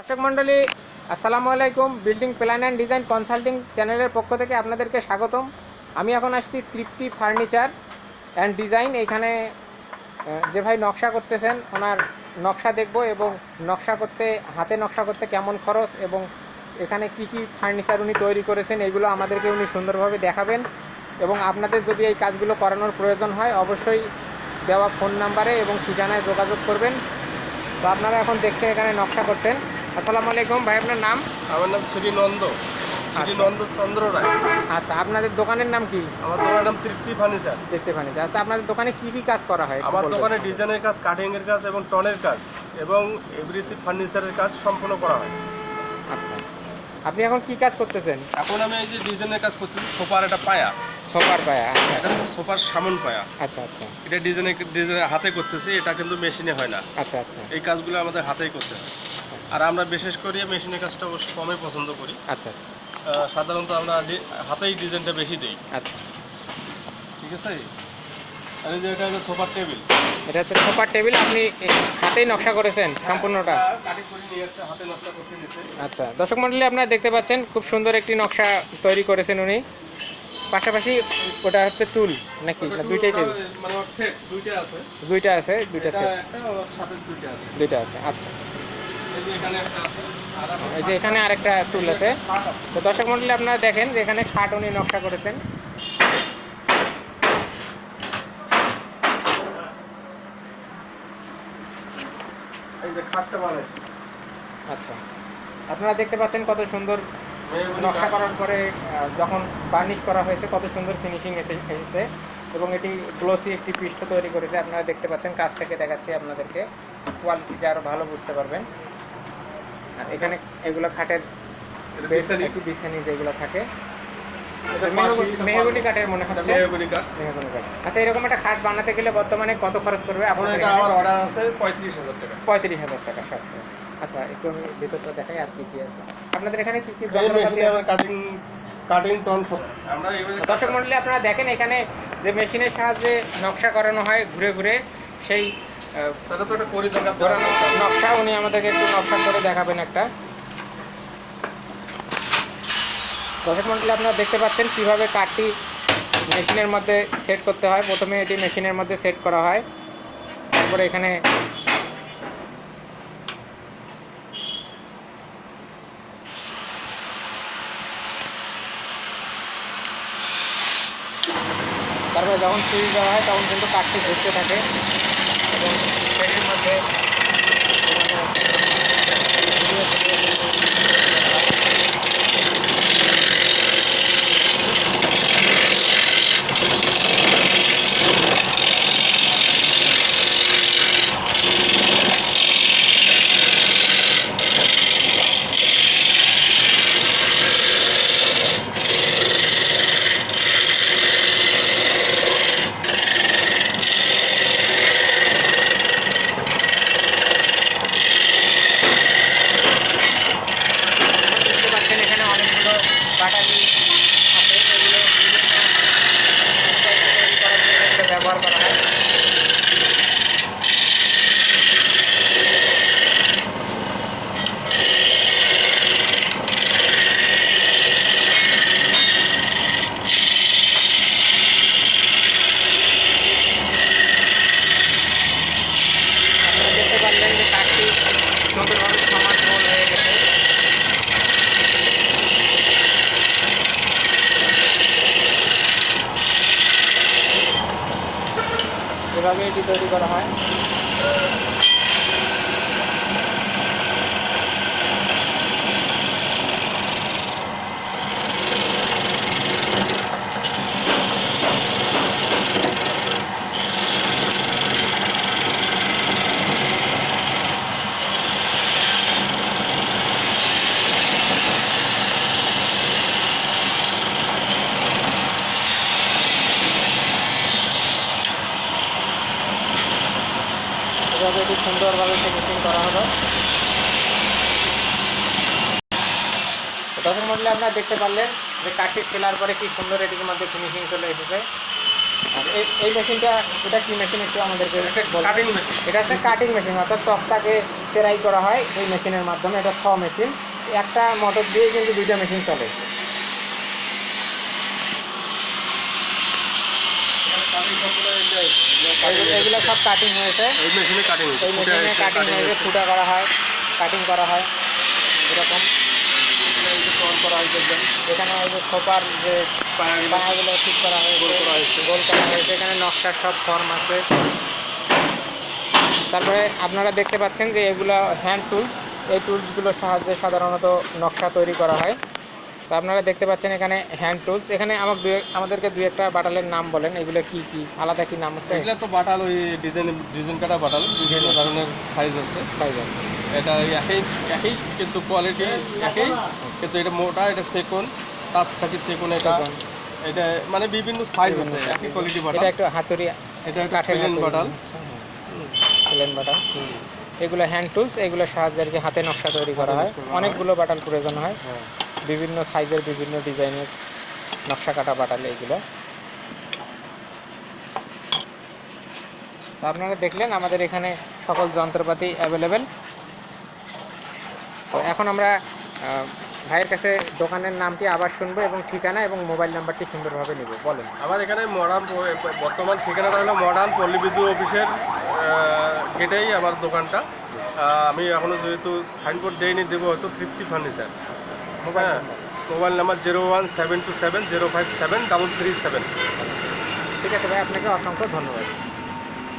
দর্শক মণ্ডলী, আসসালামু আলাইকুম। Building plan and design consulting চ্যানেলের পক্ষ থেকে আপনাদেরকে স্বাগতম। আমি এখন আসছি তৃপ্তি ফার্নিচার অ্যান্ড ডিজাইন। এখানে যে ভাই নকশা করতেছেন, ওনার নকশা দেখব এবং নকশা করতে, হাতে নকশা করতে কেমন খরচ এবং এখানে কি কি ফার্নিচার উনি তৈরি করেছেন, এগুলো আমাদেরকে উনি সুন্দরভাবে দেখাবেন এবং আপনাদের যদি এই কাজগুলো করানোর প্রয়োজন হয়, অবশ্যই দেওয়া ফোন নাম্বারে এবং ঠিকানায় যোগাযোগ করবেন। তো আপনারা এখন দেখছেন এখানে নকশা করছেন। আসসালামু আলাইকুম ভাই আপনার নাম? আমার নাম শ্রী নন্দ। শ্রী নন্দ চন্দ্র রায়। আচ্ছা আপনাদের দোকানের নাম কি? আমার দোকানের নাম তৃপ্তি ফার্নিচার। দেখতে ফার্নিচার। আচ্ছা আপনাদের দোকানে কি কি কাজ করা হয়? আমার দোকানে ডিজাইনের কাজ কাটিং এর কাজ এবং টনের কাজ এবং এভরিথি ফার্নিচারের কাজ সম্পূর্ণ করা হয়। আচ্ছা। আপনি এখন কি কাজ করতেছেন? এখন আমি এই যে ডিজাইনের কাজ করতেছি সোফার একটা পায়া। সোফার পায়া আচ্ছা। এটা সোফার সামন পায়া। আচ্ছা আচ্ছা। এটা ডিজাইনের ডিজাইনের হাতে করতেছি এটা কিন্তু মেশিনে হয় না। আচ্ছা আচ্ছা। এই কাজগুলো আমাদের হাতেই করতে হয়। আর আমরা বিশেষ করে মেশিনের কাজটা অবশ্য কমই পছন্দ করি। আচ্ছা আচ্ছা। সাধারণত আমরা হাতেই ডিজাইনটা বেশি দিই। আচ্ছা। ঠিক আছে? আর এই যে এটা হলো সোফার টেবিল। এটা হচ্ছে সোফার টেবিল আপনি হাতেই নকশা করেছেন সম্পূর্ণটা? কাটিং করে নিয়ে আসছে হাতে নকশা আচ্ছা দর্শক মণ্ডলী আপনারা দেখতে পাচ্ছেন খুব সুন্দর একটি নকশা তৈরি করেছেন উনি। পাশাপাশি ওটা হচ্ছে টুল নাকি? না দুইটাই টেবিল মানে সেট দুইটা আছে। দুইটা আছে দুইটা এটা সেট একটা ওর সাথে দুইটা আছে। দুইটা আছে আচ্ছা। যে এখানে আরেকটা টুল আছে। তো দর্শক মন্ডলী আপনারা দেখেন যে এখানে খাট উনি নকশা করেছেন। আচ্ছা। আপনারা দেখতে পাচ্ছেন কত সুন্দর নকশা করার পরে যখন বার্নিশ করা হয়েছে কত সুন্দর ফিনিশিং এসেছে। এবং এটি গ্লোসি একটি পৃষ্ঠ তৈরি করেছে। আপনারা দেখতে পাচ্ছেন কাছ থেকে দেখাচ্ছি আপনাদেরকে। কোয়ালিটিটা আরও ভালো বুঝতে পারবেন। আর এখানে এগুলো খাটের। একটু বিছানি? যেগুলো থাকে। মেহগনি- কাঠের মনে হচ্ছে। মেহগনি কাঠ। মেহগনি কাঠ। আচ্ছা এরকম একটা খাট বানাতে গেলে বর্তমানে কত খরচ করবে এখন আপনাদের আমার অর্ডার আছে পঁয়ত্রিশ হাজার টাকা। পঁয়ত্রিশ হাজার টাকা সাতশো আচ্ছা একটু আমি ভেতরটা দেখাই আর কি কি আছে। আপনাদের এখানে কি কি কাটিং কাটিং টন আমরা দর্শক মন্ডলী আপনারা দেখেন এখানে যে মেশিনের সাহায্যে নকশা করানো হয় ঘুরে ঘুরে সেই নকশা। উনি আমাদেরকে একটু নকশা করে দেখাবেন একটা। দর্শক মন্ডলী আপনারা দেখতে পাচ্ছেন কীভাবে কাঠটি মেশিনের মধ্যে সেট করতে হয়। প্রথমে এটি মেশিনের মধ্যে সেট করা হয়। তারপরে এখানে যখন সুইচ দেওয়া হয় তখন কিন্তু কাঠটি ঘুরতে থাকে এবং সেটির মধ্যে দেখতে পাচ্ছেন এখানে অনেকগুলো বাটালি আছে এগুলো বিভিন্ন জায়গায় তৈরি করার জন্য এগুলো ব্যবহার করা হয় আপনারা দেখতে পারলেন যে কাঠটি সুন্দরভাবে সমান গোল হয়ে গেছে এভাবে এটি তৈরি করা হয়। এভাবে এটি সুন্দরভাবে ফিনিশিং করা হলো। দর্শক মন্ডলী আপনারা দেখতে পারলেন যে কাঠটি ফেলার পরে কি সুন্দর এটির মধ্যে ফিনিশিং চলে এসেছে। আর এই- এই মেশিনটা এটা কি মেশিন একটু আমাদেরকে কাটিং মেশিন এটা হচ্ছে কাটিং মেশিন অর্থাৎ তক্তাকে সেরাই করা হয় এই মেশিনের মাধ্যমে এটা ছ মেশিন একটা মোটর দিয়ে কিন্তু দুইটা মেশিন চলে এই- এগুলো সব কাটিং হয়েছে। এই মেশিনে কাটিং এই মেশিনে কাটিং হয়েছে ফুটা করা হয় কাটিং করা হয় এরকম। হয়েছে এখানে ওই যে খোপার যে পায়াগুলো ঠিক করা হয়েছে গোল করা হয়েছে। গোল করা হয়েছে এখানে নকশার সব ফর্ম আছে। তারপরে আপনারা দেখতে পাচ্ছেন যে এগুলো হ্যান্ড টুলস এই টুলসগুলোর সাহায্যে সাধারণত নকশা তৈরি করা হয়। তো আপনারা দেখতে পাচ্ছেন এখানে হ্যান্ড টুলস এখানে আমার দুই আমাদেরকে দুই একটা বাটালের নাম বলেন। এগুলো কি কি? আলাদা কি নাম আছে? এগুলো তো বাটাল ওই ডিজাইন ডিজাইন কাটা বাটাল। বিভিন্ন ধরনের সাইজ আছে। সাইজ আছে। এটা একই একই কিন্তু কোয়ালিটি একই কিন্তু এটা মোটা এটা সেকন তার থাকি সেকন এটা। এটা মানে বিভিন্ন সাইজ আছে একই কোয়ালিটি বাটাল। এটা একটু হাতুড়ি এটা কাঠের বাটাল। প্লেন বাটাল। এগুলো হ্যান্ড টুলস এগুলোর সাহায্যে আর কি হাতে নকশা তৈরি হয়। করা হয়। অনেকগুলো বাটাল প্রয়োজন হয়। হ্যাঁ। বিভিন্ন সাইজের বিভিন্ন ডিজাইনের নকশা কাটা বাটাল এইগুলো তো আপনারা দেখলেন আমাদের এখানে সকল যন্ত্রপাতি অ্যাভেলেবেল তো এখন আমরা ভাইয়ের কাছে দোকানের নামটি আবার শুনব এবং ঠিকানা এবং মোবাইল নাম্বারটি সুন্দরভাবে নেব। বলেন। আমার এখানে মডার্ন বর্তমান ঠিকানাটা হলো মডার্ন পল্লী বিদ্যুৎ অফিসের গেটেই আমার দোকানটা। আমি এখনও যেহেতু সাইনবোর্ড দেইনি, দেবো হয়তো fifty furniture mobile number zero one seven two seven zero five seven double three seven. ঠিক আছে ভাই আপনাকে অসংখ্য ধন্যবাদ।